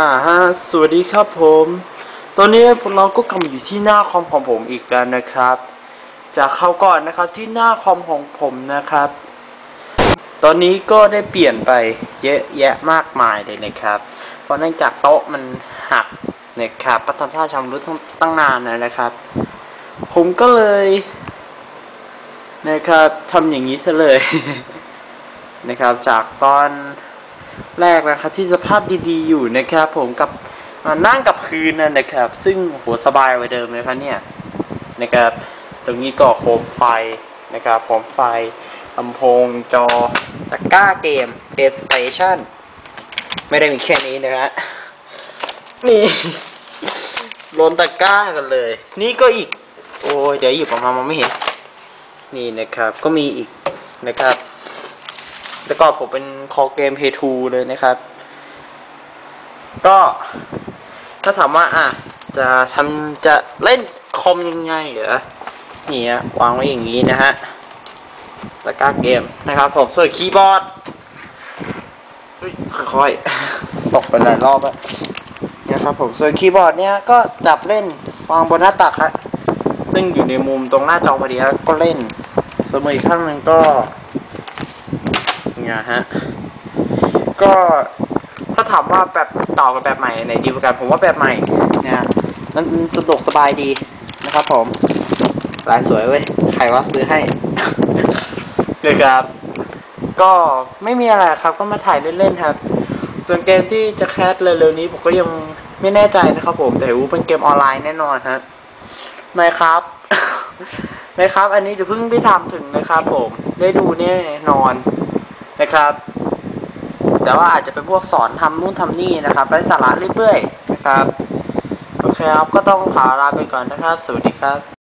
อ่าฮะสวัสดีครับผม ตอนนี้พวกเราก็กำลังอยู่ที่หน้าคอมของผมอีกแล้วนะครับจากเขาวก่อนนะครับที่หน้าคอมของผมนะครับ ตอนนี้ก็ได้เปลี่ยนไปเยอะแยะมากมายเลยนะครับ เพราะเนื่องจากโต๊ะมันหักนะครับก็ทำท่าชำรุดตั้งตั้งนานแล้วนะครับ ผมก็เลยนะครับทำอย่างนี้ซะเลยนะครับ จากตอน แรกนะครับที่สภาพดีๆอยู่นะครับผมกับนั่งกับพื้นนั่นนะครับ ซึ่งโหสบายกว่าเดิมเลยครับเนี่ยนะครับ ตรงนี้ก็โคมไฟนะครับโคมไฟลำโพงจอตะก้าเกม PlayStation ไม่ได้มีแค่นี้นะฮะนี่ล้นตะก้ากันเลย นี่ก็อีก โอ้ยเดี๋ยวหยิบออกมามันไม่เห็น นี่นะครับก็มีอีกนะครับ แล้วก็ผมเป็นคอเกม Play 2เลยนะครับ ก็ถ้าถามว่าอะจะทำจะเล่นคอมยังไงเหรอนี่ฮะวางไว้อย่างนี้นะฮะตะกร้าเกมนะครับ ผมส่วนคีย์บอร์ดเฮ้ยค่อยๆตกไปหลายรอบแล้วนะครับผมส่วนคีย์บอร์ดเนี้ยก็จับเล่นวางบนหน้าตักฮะซึ่งอยู่ในมุมตรงหน้าจอพอดีก็เล่นส่วนมืออีกข้างหนึ่งก็ เนี่ยฮะ ก็ถ้าถามว่าแบบต่อกับแบบใหม่ไหนดีกว่ากันผมว่าแบบใหม่เนี่ยฮะมันสะดวกสบายดีนะครับผมลายสวยเว้ยใครว่าซื้อให้เลยครับ ก็ไม่มีอะไรครับก็มาถ่ายเล่นๆครับ ส่วนเกมที่จะแคสเร็วๆนี้ผมก็ยังไม่แน่ใจนะครับผม แต่รู้เป็นเกมออนไลน์แน่นอนฮะไม่ครับไม่ครับ อันนี้เดี๋ยวเพิ่งไปทำถึงนะครับผม ได้ดูแน่นอน นะครับ แต่ว่าอาจจะเป็นพวกสอนทำนู่นทำนี่นะครับไร้สาระเรื่อยๆนะครับ โอเคครับ ก็ต้องขอลาไปก่อนนะครับ สวัสดีครับ